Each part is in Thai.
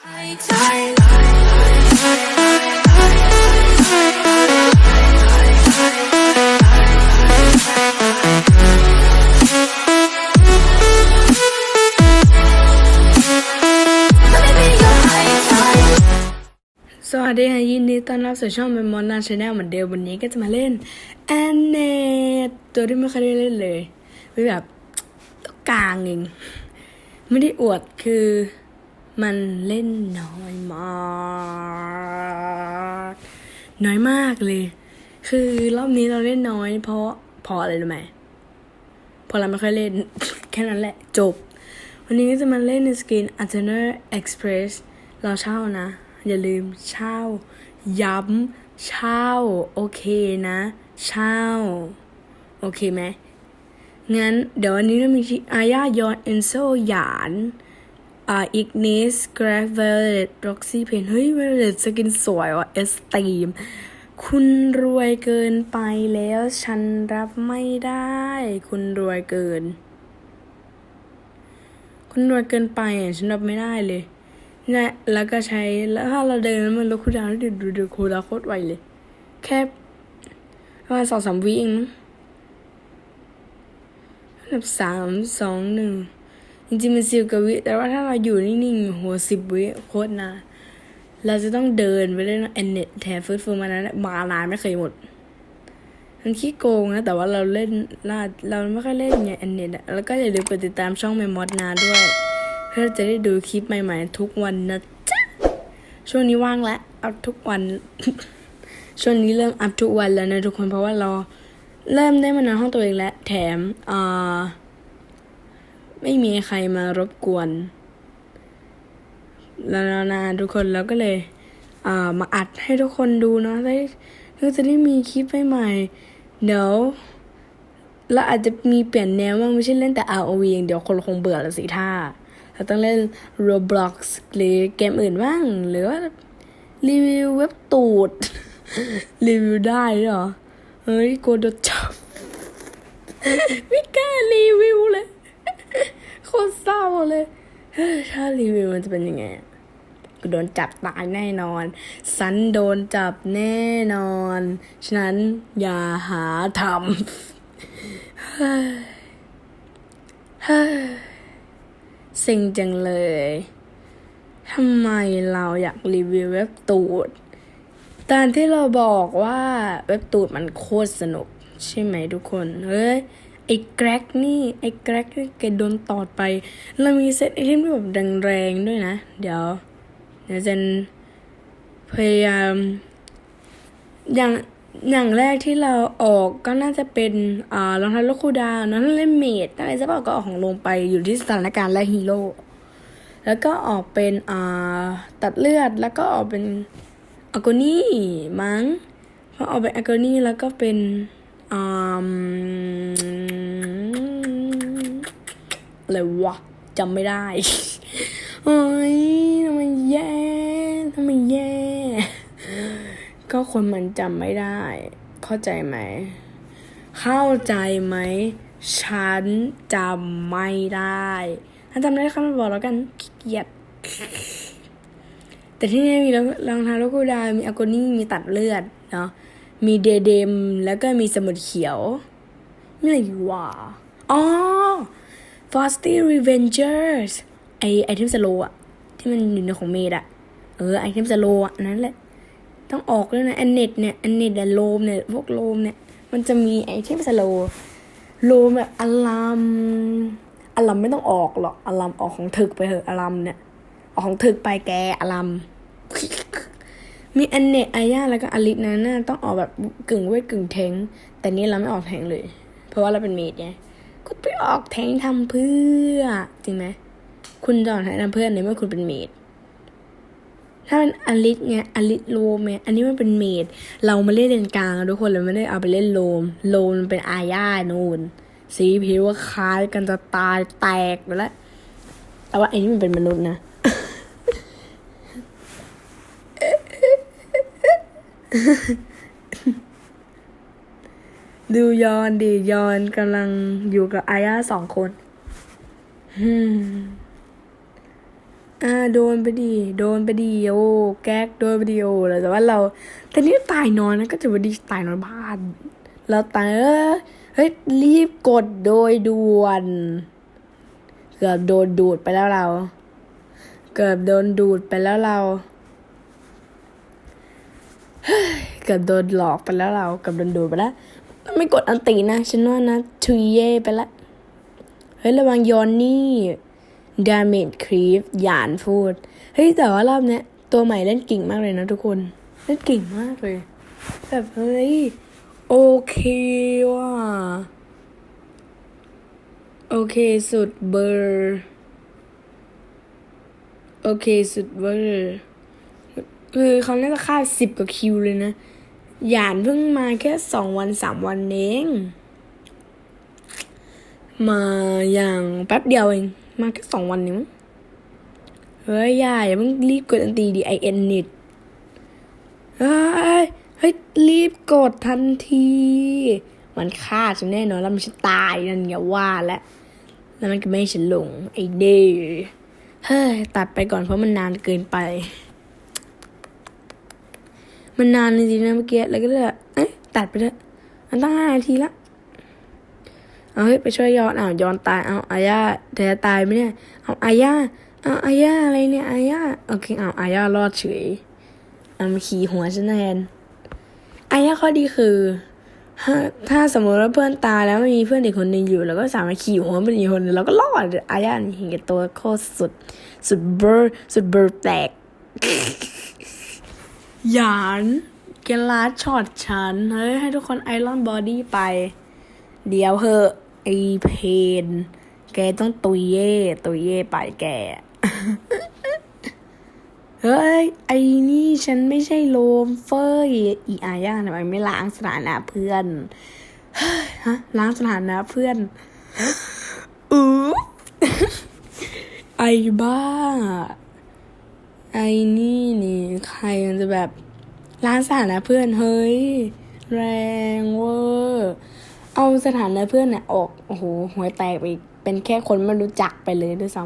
สวัสดีค่ะยินดีต้อนรับสู่ช่องเมมอนนาชาแนลเหมือนเดิมวันนี้ก็จะมาเล่นแอนเนตตัวที่ไม่เคยได้เล่นเลยเป็นแบบกลางเองไม่ได้อวดคือ มันเล่นน้อยมากน้อยมากเลย คือรอบนี้เราเล่นน้อย เพราะเพราะอะไรรู้ไหมเพราะเราไม่ค่อยเล่น แค่นั้นแหละจบ วันนี้ก็จะมาเล่นในสกิน a t e n a Express เราเช่านะ อย่าลืมเช่า ย้ำเช่า โอเคนะ เช่า โอเคไหมงั้นเดี๋ยววันนี้เรามีอายายอนเอนโซหยาน อ่าอิกเนสกราฟเวลเลตร็อกซี่เพนเฮ้ยเวลเลตสกินสวยว่ะเอสตีมคุณรวยเกินไปแล้วฉันรับไม่ได้ คุณรวยเกิน คุณรวยเกินไปอะฉันรับไม่ได้เลยเนี่ยแล้วก็ใช้แล้วถ้าเราเดินมันลดคูลดาวน์ดูดูดูคูลดาวโคตรไวเลย แค่ประมาณสองสามวิเองมั้งแบบสามสองหนึ่ง จริงๆมันสิบกว่าวิ แต่ว่าถ้าเราอยู่นิ่งๆโหสิบวิโคตรนานเราจะต้องเดินไปเล่นแอนเน็ตแทนฟื้นฟูมานั้นมานานไม่เคยหมด มันขี้โกงนะ แต่ว่าเราเล่นเราเราไม่ค่อยเล่นไงแอนเน็ตแล้วก็อย่าลืมกดติดตามช่องเมมอดนาด้วย เพื่อจะได้ดูคลิปใหม่ๆ ทุกวันนะจ๊ะ ช่วงนี้ว่างแล้วอัพทุกวัน ช่วงนี้เริ่มอัพทุกวันแล้วนะทุกคนเพราะว่าเราเริ่มได้มานอนห้องตัวเองแล้วแถมอ่า ไม่มีใครมารบกวนแล้วนะทุกคนแล้วก็เลยอ่ามาอัดให้ทุกคนดูเนาะได้เพื่อจะได้มีคลิปใหม่ๆเดี๋ยวเราอาจจะมีเปลี่ยนแนวบ้างไม่ใช่เล่นแต่ ROV อย่างเดียวคนคงเบื่อละสิท่าเราต้องเล่น Roblox หรือเกมอื่นบ้าง หรือว่ารีวิวเว็บตูด รีวิวได้เหรอ เฮ้ยโกดจับ ไม่กล้ารีวิวเลย โคตรเศร้าเลยถ้ารีวิวมันจะเป็นยังไงกูโดนจับตายแน่นอน สันโดนจับแน่นอน ฉะนั้นอย่าหาทำเฮ้ยเฮ้ยสิ่งจังเลยทำไมเราอยากรีวิวเว็บตูด ตอนที่เราบอกว่าเว็บตูดมันโคตรสนุก ใช่ไหมทุกคน เฮ้ย ไอ้แกรกนี่ไอ้แกรกนี่แกโดนตอดไป เรามีเซตไอเทมที่แบบแรงๆด้วยนะ เดี๋ยวเดี๋ยวเจนพยายาม อย่างอย่างแรกที่เราออกก็น่าจะเป็นอ่ารองเท้าลูกคูดาวนั้นเล่นเมดอะไรจะบอกก็ออกของลงไปอยู่ที่สถานการณ์และฮีโร่แล้วก็ออกเป็นอ่าตัดเลือดแล้วก็ออกเป็นอากนี่มั้งพอออกเป็นอากนี่แล้วก็เป็น อ่าอะไรวะจำไม่ได้เฮ้ยทำไมแย่ทำไมแย่ ก็คนมันจำไม่ได้ เข้าใจไหม เข้าใจไหม ฉันจำไม่ได้ถ้าจำได้ก็มาบอกแล้วกันขี้เกียจแต่ที่นี่มีรองเท้าลูกกูดามีอากนี่มีตัดเลือดเนาะ มีเดเดมแล้วก็มีสมุดเขียวมีอะไรอีกวะอ๋อ Frosty Revengers ไอไอเทมสโลอะที่มันอยู่ในของเมดอะเออไอเทมสโลอะนั่นแหละ ต้องออกด้วยนะแอนเน็ตเนี่ยแอนเน็ตโลมเนี่ยพวกโลมเนี่ย มันจะมีไอเทมสโลโลมแบบอลามอลัมไม่ต้องออกหรอกอลัมออกของถึกไปเถอะอลัมเนี่ยออกของถึกไปแกอลัม มีแอนเน็ตอาย่าแล้วก็อลิสนะน่าต้องออกแบบกึ่งเวทกึ่งแทง แต่นี่เราไม่ออกแทงเลย เพราะว่าเราเป็นเมดไงก็ไปออกแทงทำเพื่อ จริงไหมคุณจะออกแทงทำเพื่อนในเมื่อคุณเป็นเมดถ้าเป็นอลิสไงอลิสโลมไงอันนี้มันเป็นเมดเรามาเล่นเลนกลางทุกคนเราไม่ได้เอาไปเล่นโลม โลมมันเป็นอาญาโนนสีผิวว่าคล้ายกันจะตายแตกไปแล้วแต่ว่าไอ้นี่มันเป็นมนุษย์นะ ดูยอนดิยอนกำลังอยู่กับอาญาสองคนอ่าโดนไปดี โดนไปดีโอแก๊กโดนไปดีโอแล้วแต่ว่าเราแต่นี่ตายนอนนะก็จะไปดีตายนอนบ้านเราตายเออเฮ้ยรีบกดโดยด่วนเกือบโดนดูดไปแล้วเรา เกือบโดนดูดไปแล้วเรา เกือบโดนหลอกไปแล้วเรากือบโดนดูไปแล้ว ไม่กดอันตีนะ ฉันว่านะทุยเย่ไปละ เฮ้ย ระวังยอนนี่ดา a g e creep หยานพูด เฮ้ย แต่ว่ารอบเนี้ย ตัวใหม่เล่นเก่งมากเลยนะทุกคน เล่นเก่งมากเลย แบบเฮ้ย โอเคว่ะโอเคสุดเบอร์ โอเคสุดเบอร์ คือเขาน่าจะฆ่าสิบกว่าคิวเลยนะหยานเพิ่งมาแค่สองวันสามวันเอง มาอย่างแป๊บเดียวเอง มาแค่สองวันนี้มั้งเฮ้ยย่าอย่าเพิ่งรีบกดอันตีดีไอเอ็นนิดเฮ้ยเฮ้ยรีบกดทันที มันฆ่าฉันแน่นอนแล้วมันจะตายนั่นไงว่าแล้วแล้วมันก็ไม่ให้ฉันหลงไอเดย์เฮ้ยตัดไปก่อนเพราะมันนานเกินไป มันนานจริงๆนะเมื่อกี้แล้วก็เลยเอ๊ะตัดไปเถอะมันตั้งห้านาทีละเอาเฮ้ยไปช่วยย้อนอ้าวยอนตายเอาอาญาเธอจะตายไหมเนี่ยเอาอาญาเอาอาญาอะไรเนี่ยอาญาโอเคเอาอาญารอดเฉยเอามาขี่หัวฉันแทนอาญาข้อดีคือถ้าถ้าสมมติว่าเพื่อนตายแล้วไม่มีเพื่อนเด็กคนหนึ่งอยู่เราก็สามารถขี่หัวเพื่อนอีกคนหนึงเราก็รอดอาญาเห็นแก่ตัวโคตรสุด สุดเบอร์สุดเบอร์แตก หยานแกลาช็อตฉัน เฮ้ย ให้ทุกคนไอรอนบอดี้ไป เดี๋ยวเหอะไอเพน แกต้องตุยเย่ตุยเย่ไปแก เฮ้ย ไอนี่ฉันไม่ใช่โลมเฟยอีอาย่าทำไมไม่ล้างสถานะเพื่อนฮะล้างสถานะเพื่อนอือไอบ้า ไอ้นี่นี่ใครมันจะแบบล้างสถานะเพื่อนเฮ้ย แรงเวอร์เอาสถานะเพื่อนเนี่ยออก โอ้โหหัวแตกไปอีกเป็นแค่คนไม่รู้จักไปเลยด้วยซ้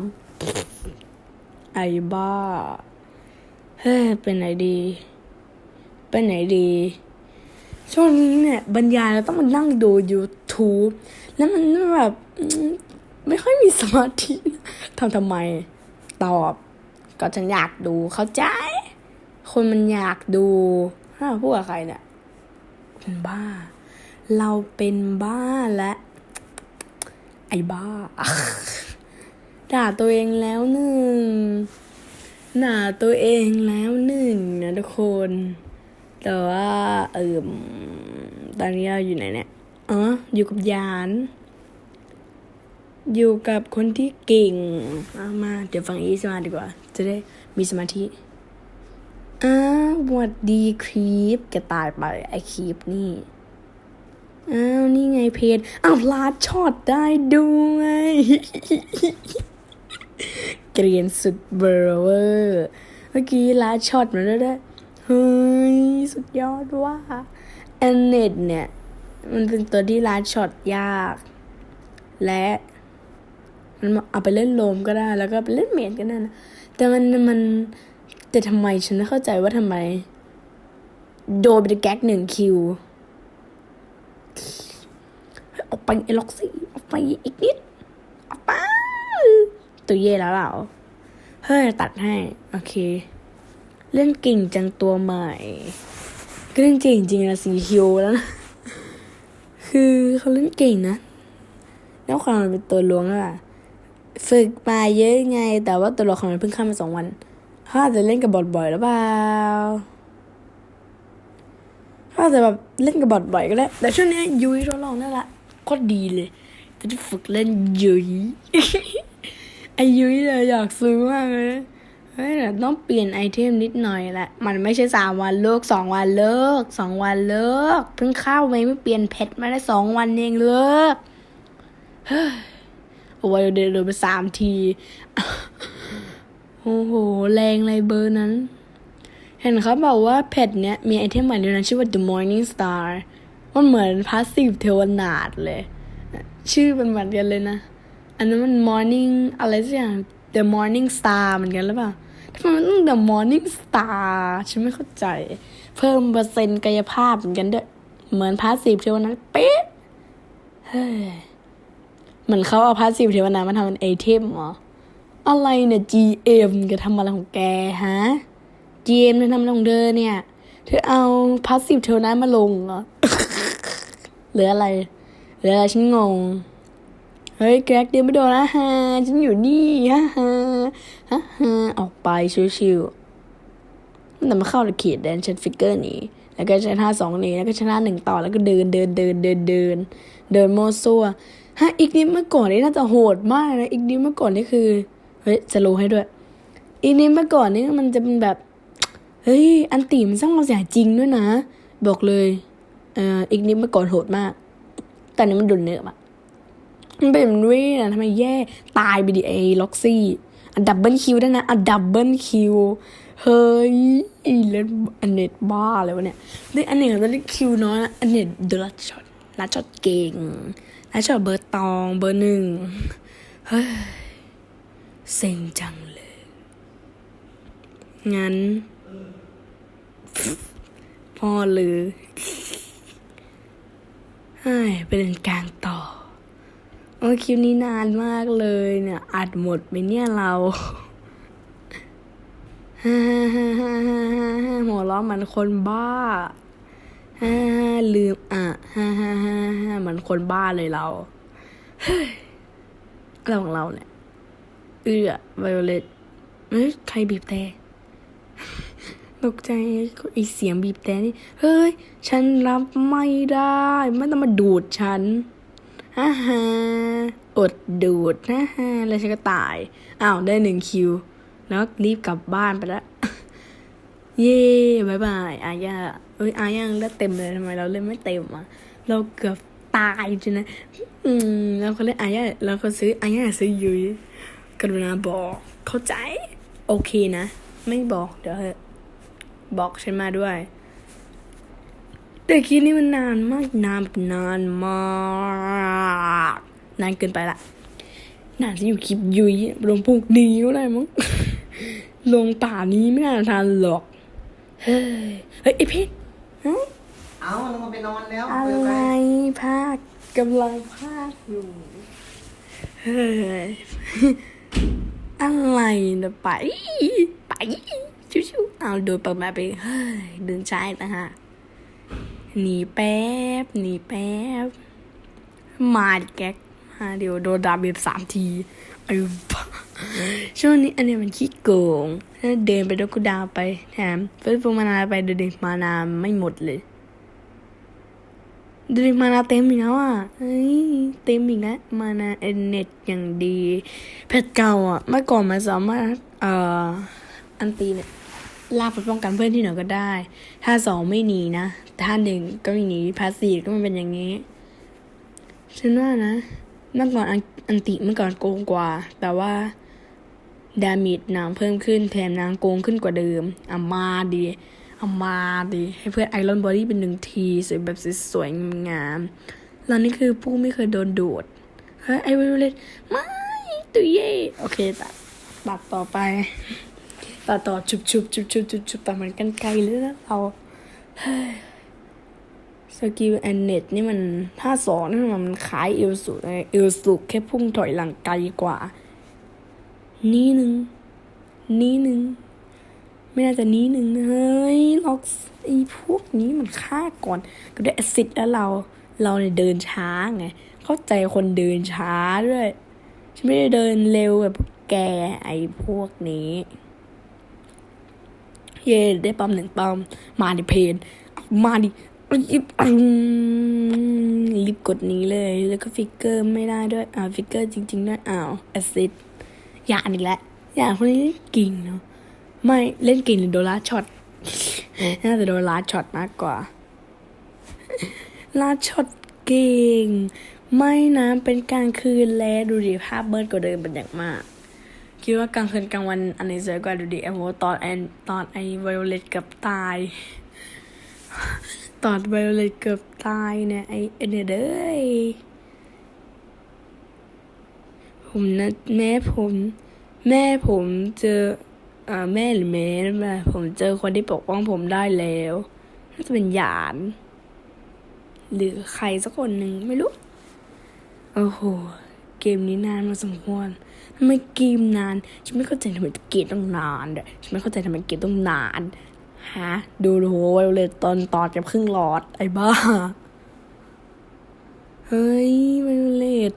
ำไอ้บ้า เฮ้ยเป็นไหนดี เป็นไหนดีช่วงนี้เนี่ยบรรยายเราต้องมานั่งดู YouTube แล้วมันแบบ ไม่ค่อยมีสมาธิทำทำไม ตอบ ก็ฉันอยากดูเข้าใจ คนมันอยากดูถ้าพูดกับใครเนี่ยเป็นบ้า เราเป็นบ้าและ ไอ้บ้า ด่าตัวเองแล้วหนึ่งด่าตัวเองแล้วหนึ่งนะทุกคน แต่ว่าเออตอนนี้เราอยู่ไหนเนี่ยอ๋ออยู่กับยาน อยู่กับคนที่เก่งเอามา เดี๋ยวฟังอีสมาดีกว่า จะได้มีสมาธิอ้าวหวัดดีครีปแกตายไปไอครีปนี่ อ้าว นี่ไงเพจอ้าวลาดช็อตได้ด้วยเกรียนสุดเบอร์เวอร์เมื่อกี้ลาดช็อตมาแล้วด้วยเฮ้ย สุดยอดว่าแอนเนตเนี่ย มันเป็นตัวที่ลาดช็อตยาก และ มันเอาไปเล่นโลมก็ได้ แล้วก็ไปเล่นเมดก็ได้นะ แต่มันมันแต่ทำไมฉันไม่เข้าใจว่าทำไม โดนไปแก๊กหนึ่งคิวออกไปไอ้ล็อกซี่ออกไปอีกนิดออกไปตัวเย่แล้วเหราเฮ้ยตัดให้ โอเค เล่นเก่งจังตัวใหม่ก็เล่นเก่งจริงนะสีคิวแล้วนะคือเขาเล่นเก่งนะแล้วความมันเป็นตัวล้วงอะ ฝึกมาเยอะไง แต่ว่าตัวละครมันเพิ่งเข้ามาสองวันเขาอาจจะเล่นกับบอทบ่อยหรือเปล่าเขาอาจจะแบบเล่นกับบอทบ่อยก็ได้ แต่ช่วงนี้ยุ้ยทดลองนั่นแหละโคตรดีเลยจะได้ฝึกเล่นยุ้ยไอยุ้ยเลยอยากซื้อมากเลยเฮ้ยแต่ต้องเปลี่ยนไอเทมนิดหน่อยแหละ มันไม่ใช่สามวันเลิกสองวันเลิกสองวันเลิกเพิ่งเข้าไปไม่เปลี่ยนเพชรมาได้สองวันเองเลิกเฮ้ย โอ้ยเดินเดินไปสามที โอ้โห แรงเลยเบอร์นั้น เห็นเขาบอกว่าเพจเนี้ยมีไอเทมใหม่ด้วยนะ ชื่อว่า The Morning Star มันเหมือนพาสซีฟเทวนาดเลย ชื่อเป็นเหมือนกันเลยนะ อันนั้นมัน Morning อะไรสักอย่าง The Morning Star เหมือนกันหรือเปล่าทำไมมันต้อง The Morning Star ฉันไม่เข้าใจ เพิ่มเปอร์เซ็นต์กายภาพเหมือนกันด้วย เหมือนพาสซีฟเทวนาเป๊ะเฮ้ย เหมือนเขาเอาพาสซีฟเทวนามาทำเป็นไอเทมเหรอ อะไรเนี่ย GM แกทำอะไรของแกฮะ GM เธอทำอะไรของเธอเนี่ย เธอเอาพาสซีฟเทวนามาลงเหรอหรืออะไรหรืออะไรฉันงง เฮ้ยแกรกเดียวไม่โดนนะฮะฉันอยู่นี่ฮะฮะฮะฮะออกไปชิวๆแต่มาเข้าในเขตแดนเชนฟิกเกอร์นี้แล้วก็ชนะสองนี้แล้วก็ชนะหนึ่งต่อแล้วก็เดินเดินเดินเดินเดิน เดินโมซัว ฮะอีกนิดเมื่อก่อนนี่น่าจะโหดมากนะอีกนิดเมื่อก่อนนี่คือเฮ้ยจะรู้ให้ด้วย อีกนิดเมื่อก่อนนี่มันจะเป็นแบบเฮ้ยอันตีมันสร้างความเสียหายจริงด้วยนะ บอกเลยเอ่ออีกนิดเมื่อก่อนโหดมาก แต่อันนี้มันดุนเนื้ออะมันเป็นแบบนี้นะทำไมแย่ตายไปดิไอ้ล็อกซี่อันดับเบิลคิวได้นะอันดับเบิลคิวเฮ้ยเล่นอันเน็ตบ้าเลยวะเนี่ยเล่นอันเน็ตจะเล่นคิวน้อยนะอันเน็ตเดลัดช็อต ลัดช็อตเก่งลัดช็อตเบอร์ตองเบอร์หนึ่งเฮ้ยเซ็งจังเลย งั้น พ่อหรือเฮ้ยไปเล่นกลางต่อโอ้คลิปนี้นานมากเลยเนี่ย อัดหมดไปเนี่ยเราหัวเราะเหมือนคนบ้า ฮ่าฮ่าลืมอะฮ่าฮ่าฮ่าฮ่ามือนคนบ้าเลยเราเฮ้ยอะไรของเราเนี่ยเอื้อไวโอเลตเฮ้ยใครบีบแต่ตกใจไอเสียงบีบแต่นี่ เฮ้ย ฉันรับไม่ได้ ไม่ต้องมาดูดฉันฮ่าฮ่าอดดูดนะฮะแล้วฉันก็ตาย อ้าว ได้หนึ่งคิว แล้วรีบกลับบ้านไปแล้ว เย่บายบายอาญาเอ้ยอาญายังได้เต็มเลยทำไมเราเล่นไม่เต็มอะ เราเกือบตายจริงนะ อืมแล้วเขาเล่นอาญาแล้วเขาซื้ออาญาซื้อยุยกรุณาบอกเข้าใจ โอเคนะ ไม่บอกเดี๋ยวเถอะบอกฉันมาด้วย แต่คลิปนี้มันนานมากนานแบบนานมากนานเกินไปละน่าจะอยู่คลิปยุยลงพวกนี้ก็ได้มั้งลงป่านี้ไม่น่าทันหรอก เฮ้ยเฮ้ยไอเพชรฮะเอาลงมาไปนอนแล้วอะเปิดไรไปภาคกำลังภาคอยู่เฮ้ยอะไรนะไปไปชิวๆเอาโดนเปิดมาไปเฮ้ยเดินช้าอีกนะฮะหนีแป๊บหนีแป๊บ มาดิแก๊กมาเดี๋ยวโดนดาเบียบสามทีไอ้บ้า ช่วงนี้อันนี้มันขี้โกงถ้าเดินไปแล้วก็ดาวไปแถมเฟิร์สฟูมานาไปเดินมานาไม่หมดเลยเดินมานาเต็มอีกแล้วอะเฮ้ยเต็มอีกแล้วมานาเอ็นเน็ตอย่างดีเพชรเก่าอะเมื่อก่อนมันสามารถเอ่ออันตีเนี่ยลากไปป้องกันเพื่อนที่ไหนก็ได้ ถ้าสองไม่หนีนะถ้าหนึ่งก็ไม่หนีพาสีก็มันเป็นอย่างนี้ ฉันว่านะ เมื่อก่อนอันอันติเมื่อก่อนโกงกว่า แต่ว่า ดาเมจนางเพิ่มขึ้นแถมนางโกงขึ้นกว่าเดิมอามาดีอามาดีให้เพื่อนไอรอนบอดี้เป็นหนึ่งทีสวยแบบสวยงามๆเรานี่คือผู้ไม่เคยโดนโดดเฮ้ยไอวิลเลตไม่ตัวเย่โอเคตัดตัดต่อไปตัดต่อชุบชุบชุบชุบชุบชุบแตัดเหมือนกันไกลเลยนะเราเฮ้ยสกิลแอนเน็ตนี่มันถ้าสองนี่มันคล้ายเอลสุเอลสุแค่พุ่งถอยหลังไกลกว่า นี้หนึ่งนี้หนึ่งไม่น่าจะนี้หนึ่งนะเฮ้ยล็อกไอ้พวกนี้มันฆ่าก่อน ก็ได้แอซิดแล้วเรา เราเนี่ยเดินช้าไง เข้าใจคนเดินช้าด้วยฉันไม่ได้เดินเร็วแบบพวกแกไอ้พวกนี้ เย่ได้ปั๊มหนึ่งปั๊มมาดิเพนมาดิรีบอืมรีบกดนี้เลย แล้วก็ฟิกเกอร์ไม่ได้ด้วย อ่าฟิกเกอร์จริง ๆ ด้วยอ้าวแอซิด อย่าอีกแล้วอย่าคนนี้เก่งเนาะไม่เล่นเก่งหรือโดนลาช็อตน่าจะโดนลาช็อตมากกว่าลาช็อตเก่งไม่นะเป็นกลางคืนแล้วดูดิภาพเบิร์ดกว่าเดิมเป็นอย่างมาก คิดว่ากลางคืนกลางวันอันไหนสวยกว่าดูดิไอ้โหตอนแอนตอนไอ้ไวโอเลตเกับตาย ตอนไวโอเลตเกือบตายเนี่ยไอ้ไอ้เนี่ยเด้ย ผมนะแม้ผม แม่ผมเจออ่าแม่หรือแม่นั่นแหละผมเจอคนที่ปกป้องผมได้แล้วน่าจะเป็นหยาน หรือใครสักคนหนึ่งไม่รู้โอ้โหเกมนี้นานมาสมควรทำไมเกมนานฉันไม่เข้าใจทำไมเกมต้องนานเด้ฉันไม่เข้าใจทำไมเกมต้องนานฮะดูโหวเลยตอนตอดกับครึ่งหลอดไอ้บ้า เฮ้ยไวเลต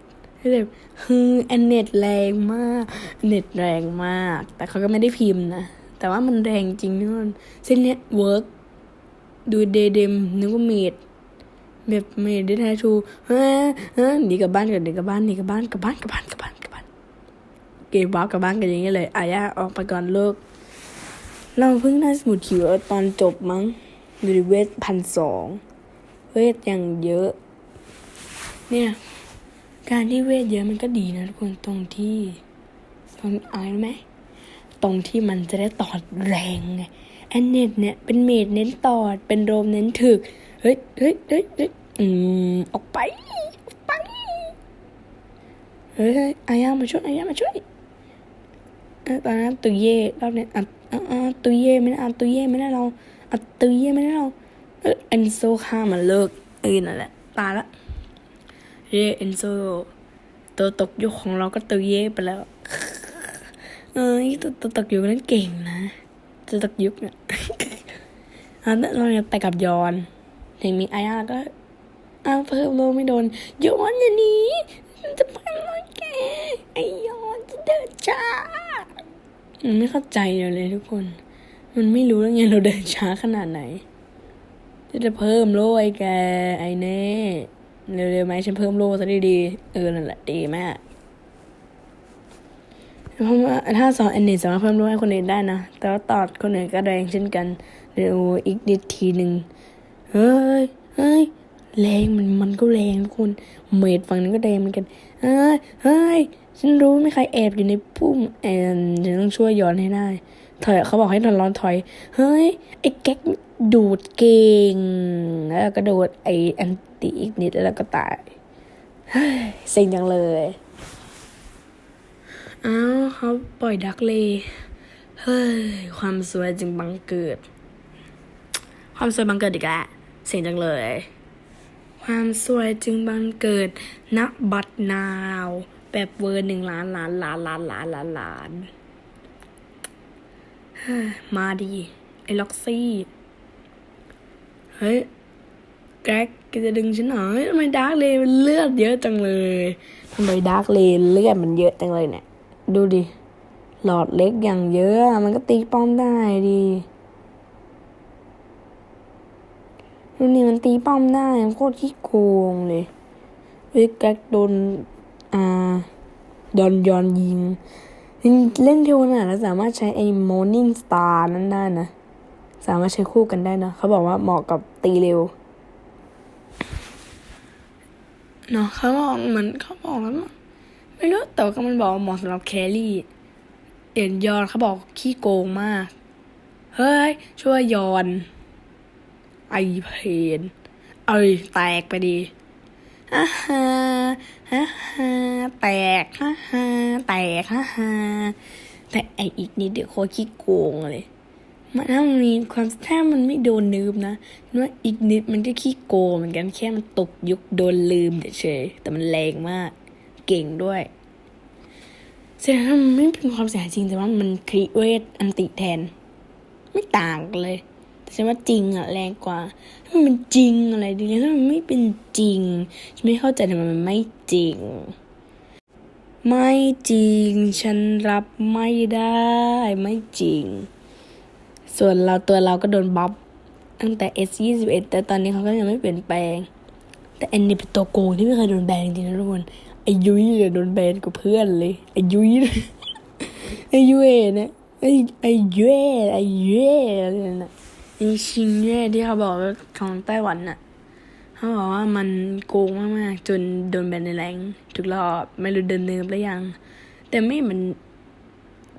แบบฮืออนเน็ตแรงมากเน็ตแรงมาก แต่เขาก็ไม่ได้พิมพ์นะ แต่ว่ามันแรงจริงนู่นเส้นเนี้ยเวิร์กดูเดเดมนึกว่าเมดแบบไม่ได้แท้ทูเฮ้ยเฮ้ยหนีกลับบ้านกันหนีกลับบ้านหนีกลับบ้านกลับบ้านกลับบ้านกลับบ้านกลับบ้านเกมว้าวกลับบ้านกันอย่างเงี้ยเลยอายาออกไปก่อนเลิก เราเพิ่งได้สมุดขิวตอนจบมั้งดูดิเวทพันสองเวทอย่างเยอะ เนี่ย การที่เวทเยอะมันก็ดีนะทุกคนตรงที่ตรงอะไรรู้ไหมตรงที่มันจะได้ตอดแรงไงแอนเนตเนี่ยเป็นเมดเน้นตอด เป็นโรมเน้นถึก เฮ้ยเฮ้ยเฮ้ยเฮ้ยอืมออกไปออกไปเฮ้ยเฮ้ยอายามาช่วยอายามาช่วยตอนนั้นตุยเย่รอบเนี้ยอะอะอะตุยเย่ไม่ได้อะตุยเย่ไม่ได้เราอะตุยเย่ไม่ได้เราเออเอนโซฆ่ามันเลิกเออนั่นแหละตายละ เย่เอนโซตัวตกยุคของเราก็ตุยเย่ไปแล้ว เอ้ยตัวตัวตกยุคนั้นเก่งนะตัวตกยุคเนี่ยอันนั้นเราเนี่ยแต่กับยอนเห็นมีไอ้อาก็อ้าเพิ่มโลไม่โดนย้อนอย่านี้มันจะพังร้อยแกไอย้อนจะเดินช้ามันไม่เข้าใจเลยเลยทุกคน มันไม่รู้แล้วไงเราเดินช้าขนาดไหน จะเพิ่มโลไอแกไอเน่ เร็วๆไหมฉันเพิ่มโลซะดีๆ เออ นั่นแหละดีมากเพราะว่าถ้าสอนแอนนี่สามารถเพิ่มโลให้คนอื่นได้นะ แต่ว่าตอดคนอื่นก็แรงเช่นกันเดี๋ยวอีกนิดทีหนึ่งเฮ้ยเฮ้ยแรงมันมันก็แรงทุกคน เมดฝั่งนั้นก็แรงเหมือนกันเฮ้ยเฮ้ยฉันรู้ไม่ใครแอบอยู่ในพุ่มแอนฉันต้องช่วยย้อนให้ได้ถอยเขาบอกให้นอนร้อนถอย เฮ้ย ไอ้แก๊กดูดเก่งแล้วก็โดดไอ้แอน ตีอีกนิดแล้วก็ตายเฮ้ยเซ็งจังเลย อ้าวเขาปล่อยดักเลย เฮ้ย ความสวยจึงบังเกิด ความสวยบังเกิดอีกแล้วเสียงจังเลย ความสวยจึงบังเกิดณบัดนาว แบบเวอร์หนึ่งล้านล้านล้านล้านล้านล้านล้านมาดี ไอ้ล็อกซี่ เฮ้ย แก๊กแกจะดึงฉันเหรอยทำไมดาร์กเลย์มันเลือดเยอะจังเลยทำไมดาร์กเลย์เลือดมันเยอะจังเลยเนี่ย ดูดิ หลอดเล็กอย่างเยอะ มันก็ตีป้อมได้ดิดูนี่มันตีป้อมได้มันโคตรขี้โกงเลยเฮ้ยแก๊กโดน อ่าดอนยอนยิงยิงเล่นเทวนาแล้วสามารถใช้ไอ้ Morning Star นั้นได้นะ สามารถใช้คู่กันได้นะ เขาบอกว่าเหมาะกับตีเร็ว เนาะเขาบอกเหมือนเขาบอกแล้วไม่รู้แต่ว่าก็มันบอกเหมาะสำหรับแครี่เอ็นยอนเขาบอกขี้โกงมาก เฮ้ย ช่วยยอน ไอเพนเอ้ยแตกไปดีฮ่าฮ่าฮ่าฮ่าแตกฮ่าฮ่าแตกฮ่าฮ่าแต่ไออีกนิดเดี๋ยวโคขี้โกงเลย มันถ้ามันมีความถ้ามันไม่โดนลืมนะว่าอีกนิดมันก็ขี้โกเหมือนกันแค่มันตกยุคโดนลืมเฉยแต่มันแรงมาก เก่งด้วยแสดงว่ามันไม่เป็นความเสียหายจริงแต่ว่ามันครีเวทอันติแทน ไม่ต่างกันเลยแต่ฉันว่าจริงอะแรงกว่าถ้ามันเป็นจริงอะไรดีแล้วถ้ามันไม่เป็นจริงฉันไม่เข้าใจทำไมมันไม่จริง ไม่จริง ฉันรับไม่ได้ ไม่จริง ส่วนเราตัวเราก็โดนบัฟตั้งแต่ S 2 1 แต่ตอนนี้เขาก็ยังไม่เปลี่ยนแปลง แต่แอนนี่เป็นตัวโกงที่ไม่เคยโดนแบนจริงๆนะทุกคนไอายุยเนี่ยโดนแบนกับเพื่อนเลยไอายุยไอายุเอเนี่ยไอ้ไอายุเอไอายุเออะไรนั่นน่ะไอชิงเย่ที่เขาบอกว่าของไต้หวันน่ะเขาบอกว่ามันโกงมากๆจนโดนแบนในแรงทุกรอบไม่รู้เดินเนิมหรือยัง แต่ไม่มือน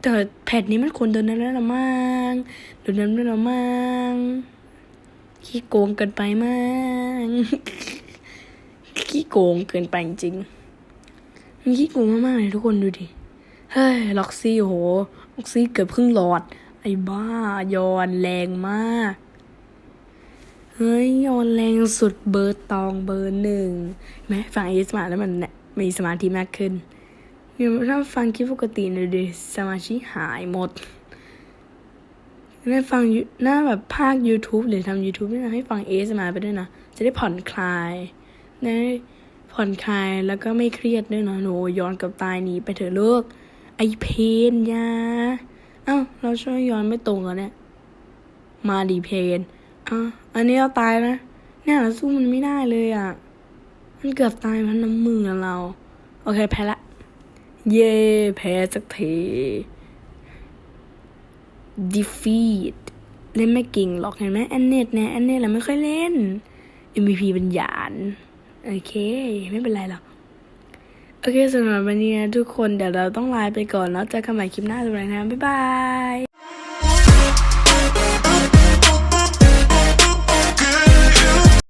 แต่แพทนี้มันควรโดนน้ำแล้วละมั้งโดนน้ำแล้วละมั้งขี้โกงเกินไปมั้งขี้โกงเกินไปจริงมันขี้โกงมากๆเลยทุกคนดูดิ เฮ้ยล็อกซี่โหล็อกซี่เกือบครึ่งหลอด ไอ้บ้ายอนแรงมาก เฮ้ยยอนแรงสุดเบอร์ตองเบอร์หนึ่งเห็นไหมฟังเอสมาแล้วมันเนี่ยมีสมาธิมากขึ้น เนี่ถ้าฟังคลิปปกติเนี่ยดิสมาธิหายหมดน่าฟังยูน่าแบบภาค YouTube หรือทำ YouTube นี่นะให้ฟังเอสมาไปด้วยนะ จะได้ผ่อนคลายได้ผ่อนคลายแล้วก็ไม่เครียดด้วยนะหนูย้อนกับตายหนี้ไปเถอะลูกไอเพนยาเอ้าเราช่วยย้อนไม่ตรงกันเนี่ย มาดีเพนอะอันนี้เราตายนะเนี่ยเราสู้มันไม่ได้เลยอะ มันเกือบตายเพราะน้ำมือเรา โอเคแพ้ละ เย่แพ้สักที defeat เล่นไม่เก่งหรอกเห็นไหมแอนเนตเนี่ยแอนเนตเราไม่ค่อยเล่น MVP เป็นหยานโอเค ไม่เป็นไรหรอกโอเคสำหรับวันนี้นะทุกคนเดี๋ยวเราต้องลาไปก่อนแล้วเจอกันใหม่คลิปหน้าสำหรับวันนี้นะ บ๊ายบาย